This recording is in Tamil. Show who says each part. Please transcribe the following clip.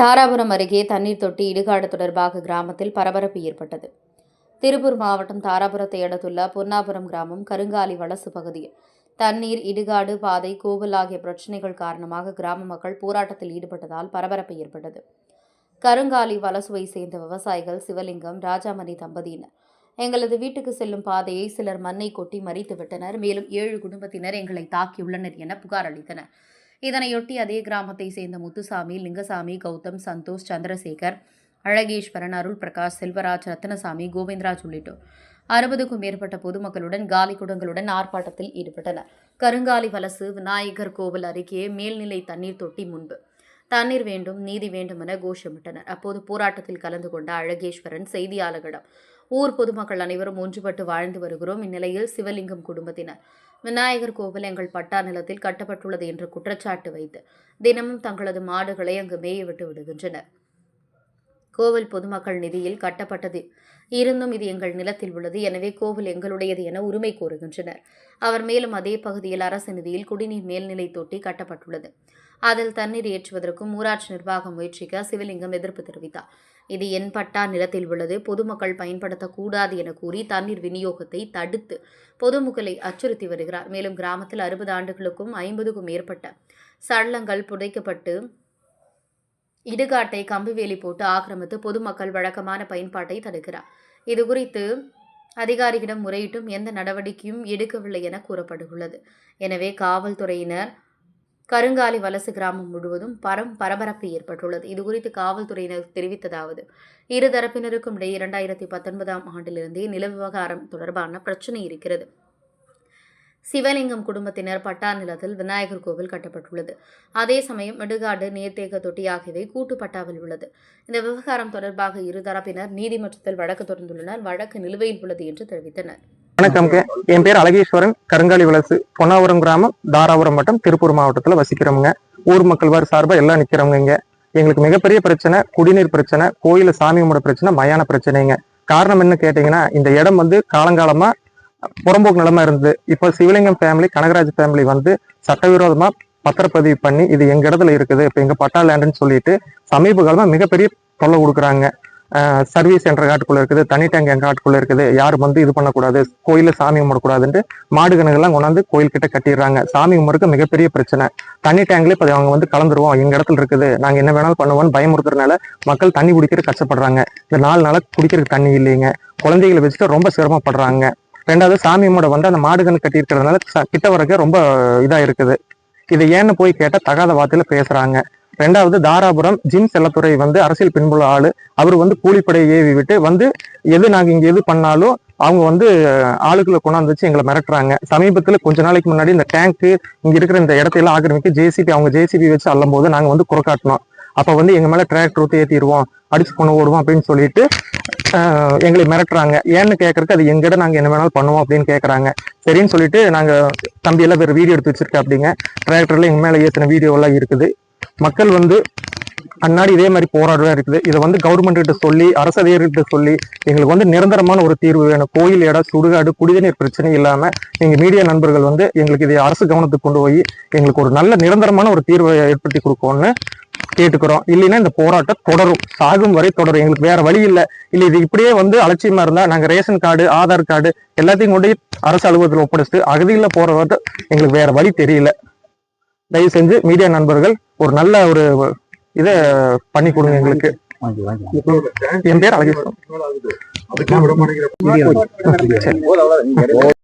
Speaker 1: தாராபுரம் அருகே தண்ணீர் தொட்டி இடுகாடு தொடர்பாக கிராமத்தில் பரபரப்பு ஏற்பட்டது. திருப்பூர் மாவட்டம் தாராபுரத்தை அடுத்துள்ள பொன்னாபுரம் கிராமம் கருங்காலி வலசு பகுதியில் தண்ணீர் இடுகாடு பாதை கோவில் ஆகிய பிரச்சினைகள் காரணமாக கிராம மக்கள் போராட்டத்தில் ஈடுபட்டதால் பரபரப்பு ஏற்பட்டது. கருங்காலி வலசுவை சேர்ந்த விவசாயிகள் சிவலிங்கம் ராஜாமணி தம்பதியினர் எங்களது வீட்டுக்கு செல்லும் பாதையை சிலர் மண்ணை கொட்டி மறித்து விட்டனர் மேலும் ஏழு குடும்பத்தினர் எங்களை தாக்கியுள்ளனர் என புகார் அளித்தனர். இதனையொட்டி அதே கிராமத்தை சேர்ந்த முத்துசாமி லிங்கசாமி கௌதம் சந்தோஷ் சந்திரசேகர் அழகேஸ்வரன் அருள் பிரகாஷ் செல்வராஜ் ரத்னசாமி கோவிந்தராஜ் உள்ளிட்டோர். அறுபதுக்கும் மேற்பட்ட பொதுமக்களுடன் காலி குடங்களுடன் ஆர்ப்பாட்டத்தில் ஈடுபட்டனர். கருங்காலி வலசு விநாயகர் கோவில் அருகே மேல்நிலை தண்ணீர் தொட்டி முன்பு. தண்ணீர் வேண்டும் நீதி வேண்டும் என கோஷமிட்டனர். அப்போது போராட்டத்தில் கலந்து கொண்ட அழகேஸ்வரன் செய்தியாளர்களிடம் ஊர் பொதுமக்கள் அனைவரும் ஒன்றுபட்டு வாழ்ந்து வருகிறோம். இந்நிலையில் சிவலிங்கம் குடும்பத்தினர் விநாயகர் கோவில் எங்கள் பட்டா நிலத்தில் கட்டப்பட்டுள்ளது என்று குற்றச்சாட்டு வைத்து தினமும் தங்களது மாடுகளை அங்கு மேயவிட்டு விடுகின்றனர். கோவில் பொதுமக்கள் நிதியில் கட்டப்பட்டது. இருந்தும் இது எங்கள் நிலத்தில் உள்ளது. எனவே கோவில் எங்களுடையது என உரிமை கோருகின்றனர். அவர் மேலும் அதே பகுதியில் அரசு நிதியில் குடிநீர் மேல்நிலை தொட்டி கட்டப்பட்டுள்ளது. அதில் தண்ணீர் ஏற்றுவதற்கும் ஊராட்சி நிர்வாகம் முயற்சிக்க சிவலிங்கம் எதிர்ப்பு தெரிவித்தார். இது என் பட்டா நிலத்தில் உள்ளது. பொதுமக்கள் பயன்படுத்தக்கூடாது என கூறி தண்ணீர் விநியோகத்தை தடுத்து பொதுமக்களை அச்சுறுத்தி வருகிறார். மேலும் கிராமத்தில் அறுபது ஆண்டுகளுக்கும் ஐம்பதுக்கும் மேற்பட்ட சடலங்கள் புதைக்கப்பட்டு இடுகாட்டை கம்பிவேலி போட்டு ஆக்கிரமித்து பொதுமக்கள் வழக்கமான பயன்பாட்டை தடுக்கிறார். இதுகுறித்து அதிகாரியிடம் முறையிட்டும் எந்த நடவடிக்கையும் எடுக்கவில்லை என கூறப்பட்டுள்ளது. எனவே காவல்துறையினர் கருங்காலி வலசு கிராமம் முழுவதும் பரம் பரபரப்பு ஏற்பட்டுள்ளது. இதுகுறித்து காவல்துறையினர் தெரிவித்ததாவது இருதரப்பினருக்கும் இடையே இரண்டாயிரத்தி பத்தொன்பதாம் ஆண்டிலிருந்தே நில விவகாரம் தொடர்பான பிரச்சனை இருக்கிறது. சிவலிங்கம் குடும்பத்தினர் பட்டா நிலத்தில் விநாயகர் கோவில் கட்டப்பட்டுள்ளது. அதே சமயம் இடுகாடு நீர்த்தேக்க தொட்டி ஆகியவை கூட்டு பட்டாவில் உள்ளது. இந்த விவகாரம் தொடர்பாக இருதரப்பினர் நீதிமன்றத்தில் வழக்கு தொடர்ந்துள்ளனர். வழக்கு நிலுவையில் உள்ளது என்று தெரிவித்தனர்.
Speaker 2: வணக்கம்ங்க என் பேர் அழகேஸ்வரன் கருங்காலி வலசு பொன்னாவரம் கிராமம் தாராபுரம் வட்டம் திருப்பூர் மாவட்டத்தில் வசிக்கிறவங்க. ஊர் மக்கள் வார் சார்பாக எல்லாம் நிற்கிறோங்க இங்கே. எங்களுக்கு மிகப்பெரிய பிரச்சனை குடிநீர் பிரச்சனை கோயில சாமி கும்பிட பிரச்சனை மயான பிரச்சனைங்க. காரணம் என்ன கேட்டீங்கன்னா இந்த இடம் வந்து காலங்காலமாக புறம்போக்கு நிலமா இருந்தது. இப்போ சிவலிங்கம் ஃபேமிலி கனகராஜ் ஃபேமிலி வந்து சட்டவிரோதமாக பத்திரப்பதிவு பண்ணி இது எங்க இடத்துல இருக்குது இப்போ எங்க பட்டா லேண்டுன்னு சொல்லிட்டு சமீப காலமாக மிகப்பெரிய தொல்லை கொடுக்குறாங்க. சர்வீஸ் என்ற காட்டுக்குள்ள இருக்குது தனி டேங்க் எங்க காட்டுக்குள்ள இருக்குது. யாரும் வந்து இது பண்ணக்கூடாது கோயில சாமி கும்பிடக்கூடாதுன்ட்டு மாடு கணக்கெல்லாம் கொண்டாந்து கோயில் கிட்ட கட்டிடுறாங்க. சாமி கும்பிடுறதுக்கு மிகப்பெரிய பிரச்சனை. தண்ணி டேங்க்ல இப்போ அவங்க வந்து கலந்துருவோம். எங்க இடத்துல இருக்குது. நாங்க என்ன வேணாலும் பண்ணுவோம்னு பயமுறுத்துறதுனால மக்கள் தண்ணி குடிக்கிற கஷ்டப்படுறாங்க. இந்த நாலு நாளா குடிக்கிறதுக்கு தண்ணி இல்லைங்க. குழந்தைகளை வச்சுட்டு ரொம்ப சிரமப்படுறாங்க. ரெண்டாவது சாமி கும்பிட வந்து அந்த மாடு கணக்கு கட்டி இருக்கிறதுனால கிட்ட வரக்க ரொம்ப இதா இருக்குது இதை ஏன்னு போய் கேட்டால் தகாத வார்த்தையில பேசுறாங்க. ரெண்டாவது தாராபுரம் ஜிம் செல்லத்துறை வந்து அரசியல் பின்புல ஆளு. அவர் வந்து கூலிப்படையை ஏவி விட்டு வந்து எது நாங்க இங்க எது பண்ணாலும் அவங்க வந்து ஆளுகளை கொண்டாந்து வச்சு எங்களை மிரட்டுறாங்க. சமீபத்துல கொஞ்ச நாளைக்கு முன்னாடி இந்த டேங்க் இங்க இருக்கிற இந்த இடத்தையெல்லாம் ஆக்கிரமிக்க ஜேசிபி அவங்க ஜேசிபி வச்சு அள்ளும் போது நாங்க வந்து குறக்காட்டினோம் அப்ப வந்து எங்க மேல டிராக்டர் ஊத்தி ஏத்திடுவோம் அடிச்சு கொண்டு ஓடுவோம் அப்படின்னு சொல்லிட்டு எங்களை மிரட்டுறாங்க. ஏன்னு கேட்கறக்கு அது எங்கிட்ட நாங்க என்ன வேணாலும் பண்ணுவோம் அப்படின்னு கேக்குறாங்க. சரின்னு சொல்லிட்டு நாங்க தம்பி எல்லாம் வேற வீடியோ எடுத்து வச்சிருக்க அப்படிங்க டிராக்டர்ல எங்க மேல ஏத்தின வீடியோ எல்லாம் இருக்குது. மக்கள் வந்து அன்னாடி இதே மாதிரி போராட்டம் இருக்குது. இதை வந்து கவர்மெண்ட் சொல்லி அரசு சொல்லி எங்களுக்கு வந்து நிரந்தரமான ஒரு தீர்வு வேணும். கோயில் இடம் சுடுகாடு குடிநீர் பிரச்சனை இல்லாமல் எங்கள் மீடியா நண்பர்கள் வந்து எங்களுக்கு இதை அரசு கவனத்துக்கு கொண்டு போய் எங்களுக்கு ஒரு நல்ல நிரந்தரமான ஒரு தீர்வை ஏற்படுத்தி கொடுக்கணும்னு கேட்டுக்கிறோம். இல்லைன்னா இந்த போராட்டம் தொடரும். சாகும் வரை தொடரும். எங்களுக்கு வேற வழி இல்லை. இல்லை இது இப்படியே வந்து அலட்சியமா இருந்தா நாங்க ரேஷன் கார்டு ஆதார் கார்டு எல்லாத்தையும் கொண்டு அரசு அலுவலகத்தில் ஒப்படைச்சிட்டு அகதியில் போறது எங்களுக்கு வேற வழி தெரியல. தயவு செஞ்சு மீடியா நண்பர்கள் ஒரு நல்ல ஒரு இதை பண்ணி கொடுங்க எங்களுக்கு. என் பேர் அழகேஸ்வரன் சரி.